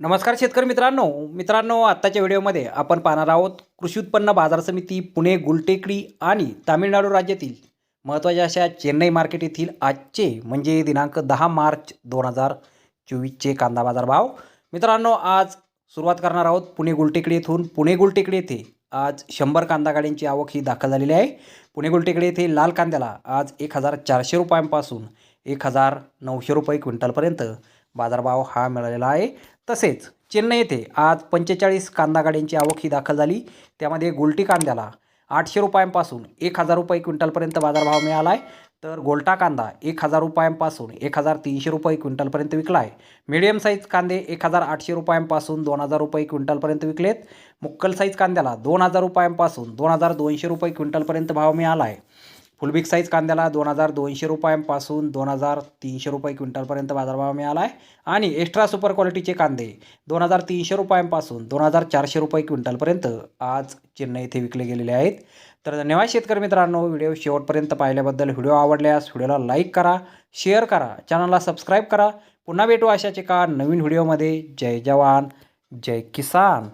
नमस्कार शेतकरी मित्रांनो. मित्रांनो आत्ताच्या व्हिडिओमध्ये आपण पाहणार आहोत कृषी उत्पन्न बाजार समिती पुणे गुलटेकडी आणि तामिळनाडू राज्यातील महत्त्वाच्या अशा चेन्नई मार्केट येथील आजचे म्हणजे दिनांक दहा मार्च दोन हजार चोवीसचे कांदा बाजार भाव मित्रांनो आज सुरुवात करणार आहोत पुणे गुलटेकडी येथून. पुणे गुलटेकडी येथे आज शंभर कांदा गाड्यांची आवक ही दाखल झालेली आहे. पुणे गुलटेकडी येथे लाल कांद्याला आज एक हजार चारशे रुपयांपासून एक हजार नऊशे रुपये क्विंटलपर्यंत बाजारभाव हा मिळालेला आहे. तसेच चेन्नई येथे आज पंचेचाळीस कांदा गाड्यांची आवक ही दाखल झाली. त्यामध्ये गोलटी कांद्याला आठशे रुपयांपासून एक हजार रुपये क्विंटलपर्यंत बाजारभाव मिळाला आहे तर गोल्टा कांदा एक हजार रुपयांपासून एक हजार तीनशे रुपये क्विंटलपर्यंत विकला आहे मीडियम साईज कांदे एक हजार आठशे रुपयांपासून दोन हजार रुपये क्विंटलपर्यंत विकलेत. मुक्कल साईज कांद्याला दोन हजार रुपयांपासून दोन हजार दोनशे रुपये क्विंटलपर्यंत भाव मिळाला आहे फुलबिग साईज कांद्याला दोन हजार दोनशे रुपयांपासून दोन हजार तीनशे रुपये क्विंटलपर्यंत बाजारभाव मिळाला आहे आणि एक्स्ट्रा सुपर क्वालिटीचे कांदे दोन हजार तीनशे रुपयांपासून दोन हजार चारशे रुपये क्विंटलपर्यंत आज चेन्नई येथे विकले गेलेले आहेत. तर धन्यवाद शेतकरी मित्रांनो व्हिडिओ शेवटपर्यंत पाहिल्याबद्दल. व्हिडिओ आवडल्यास व्हिडिओला लाईक करा शेअर करा चॅनलला सबस्क्राईब करा. पुन्हा भेटू अशाच एका नवीन व्हिडिओमध्ये. जय जवान जय किसान.